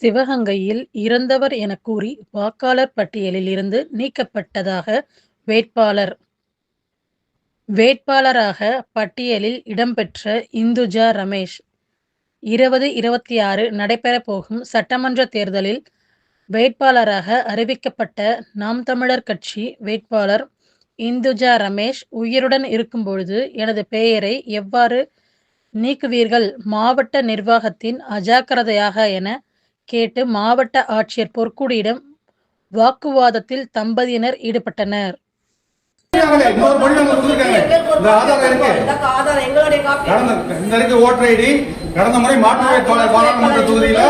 சிவகங்கையில் இறந்தவர் எனக் கூறி வாக்காளர் பட்டியலில் இருந்து நீக்கப்பட்டதாக வேட்பாளர். வேட்பாளராக பட்டியலில் இடம்பெற்ற இந்துஜா ரமேஷ். இருபது இருபத்தி ஆறு நடைபெறப்போகும் சட்டமன்ற தேர்தலில் வேட்பாளராக அறிவிக்கப்பட்ட நாம் தமிழர் கட்சி வேட்பாளர் இந்துஜா ரமேஷ் உயிருடன் இருக்கும்பொழுது எனது பெயரை எவ்வாறு நீக்குவீர்கள்? மாவட்ட நிர்வாகத்தின் அஜாக்கிரதையாக என கேட்டு மாவட்ட ஆட்சியர் பொற்குடியிடம் வாக்குவாதத்தில் தம்பதியினர் ஈடுபட்டனர். ஓட்டர் ஐடி கடந்த முறை மாற்று வேட்பாளர் பாராளுமன்ற தொகுதியில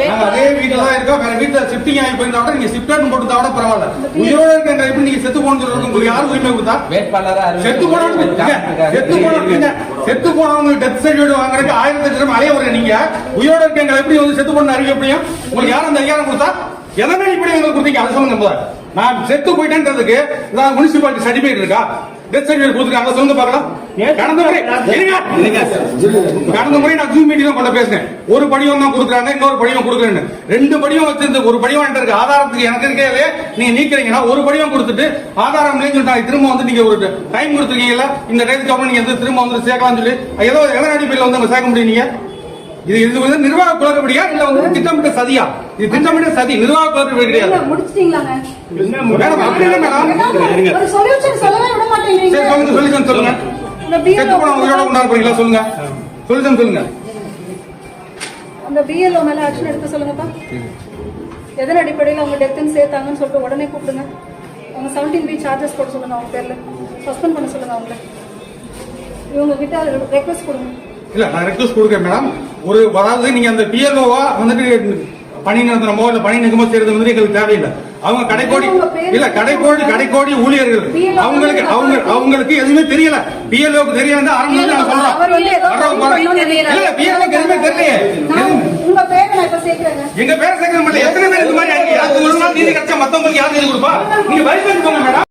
நாங்க அதே வீட்டுல தான் இருக்கோம். வேற வீட்டுல ஷிஃப்டிங் ஆகி போயிருந்தா கூட நீங்க ஷிஃப்ட் போட்டு கூட பரவாயில்ல. உயிரோட இருக்க எப்படி நீங்க செத்து போகணும்னு சொல்றது உங்களுக்கு யாரு உரிமை கொடுத்தா? வேட்பாளரா செத்து போனவங்க. செத்து போனவங்க செத்து போனவங்க டெத் சர்டிபிகேட் வாங்குறதுக்கு ஆயிரத்தி லட்சம் அலைய வர நீங்க. உயிரோட இருக்கவங்க எப்படி வந்து செத்து போன அறிவிக்க முடியும்? உங்களுக்கு யாரும் அந்த அதிகாரம் கொடுத்தா? எதனா உங்களுக்கு கொடுத்தீங்க? அதை சொல்லுங்க முதல்ல. நான் செத்து போயிட்டேன்றதுக்கு நான் முனிசிபாலிட்டி சர்டிபிகேட் இருக்கா? டெத் சர்டிபிகேட் கொடுத்துருக்காங்க. சொல்லுங்க பார்க்கலாம். கடந்த முறை. கடந்த முறை நான் ஜூம் மீட்டிங் கொண்டு பேசினேன். ஒரு படிவம் தான் கொடுக்குறாங்க இன்னொரு படிவம் கொடுக்குறேன்னு ரெண்டு படிவம் வச்சிருந்து ஒரு படிவம் இருக்கு. ஆதாரத்துக்கு எனக்கு இருக்கே நீங்க நீக்கிறீங்கன்னா ஒரு படிவம் கொடுத்துட்டு ஆதாரம் இல்லைன்னு திரும்ப வந்து நீங்க ஒரு டைம் கொடுத்துருக்கீங்கல்ல? இந்த டைத்துக்கு அப்புறம் நீங்க திரும்ப வந்து சேர்க்கலாம்னு சொல்லி ஏதோ எதன் அடிப்படையில் வந்து சேர்க்க முடியும் நீங்க? இது இது வந்து நிர்வாக குழப்படியா இல்ல வந்து திட்டமிட்ட சதியா? இது திட்டமிட்ட சதி நிர்வாக குழப்படி கிடையாது. மேடம் அப்படி இல்லை மேடம்? ஒரு சொல்யூஷன் சொல்லவே விட மாட்டேங்கிறீங்க. சரி சொல்லுங்க சொல்லுங்க சொல்லுங்க. செத்து போன உயிரோட போறீங்களா? சொல்லுங்க. சொல்லுங்க சொல்லுங்க. அந்த பிஎல்ஓ மேல ஆக்ஷன் எடுக்க சொல்லுங்கப்பா. எதன் அடிப்படையில் அவங்க டெத்துன்னு சேர்த்தாங்கன்னு சொல்லிட்டு உடனே கூப்பிடுங்க. அவங்க செவன்டீன் பி சார்ஜஸ் போட சொல்லுங்க அவங்க பேர்ல. சஸ்பெண்ட் பண்ண சொல்லுங்க அவங்கள. இவங்க கிட்ட ரெக்வஸ்ட் கொடுங்க. இல்ல நான் ரெக்வஸ்ட் கொடுக்குறேன் மேடம் ஒரு அதாவது நீங்க அந்த பிஎல்ஓவா வந்துட்டு பணி நிறுத்தனமோ இல்ல பணி நிகமோ செய்யறது வந்து எங்களுக்கு தேவையில்லை. அவங்க கடைக்கோடி இல்ல கடைக்கோடி கடைக்கோடி ஊழியர்கள். அவங்களுக்கு அவங்க அவங்களுக்கு எதுவுமே தெரியல. பிஎல்ஓக்கு தெரியாது ஆரம்பத்துல நான் சொல்றேன். தெரியல. இல்ல பிஎல்ஓக்கு எதுவுமே தெரியலையே. சேர்க்கிறேங்க. எங்க பேர் சேர்க்க முடியல எத்தனை பேர் இந்த மாதிரி யாருக்கு ஒரு நாள் நீதி கிடைச்சா மத்தவங்களுக்கு யார் நீதி கொடுப்பா? நீங்க வயசு மேடம்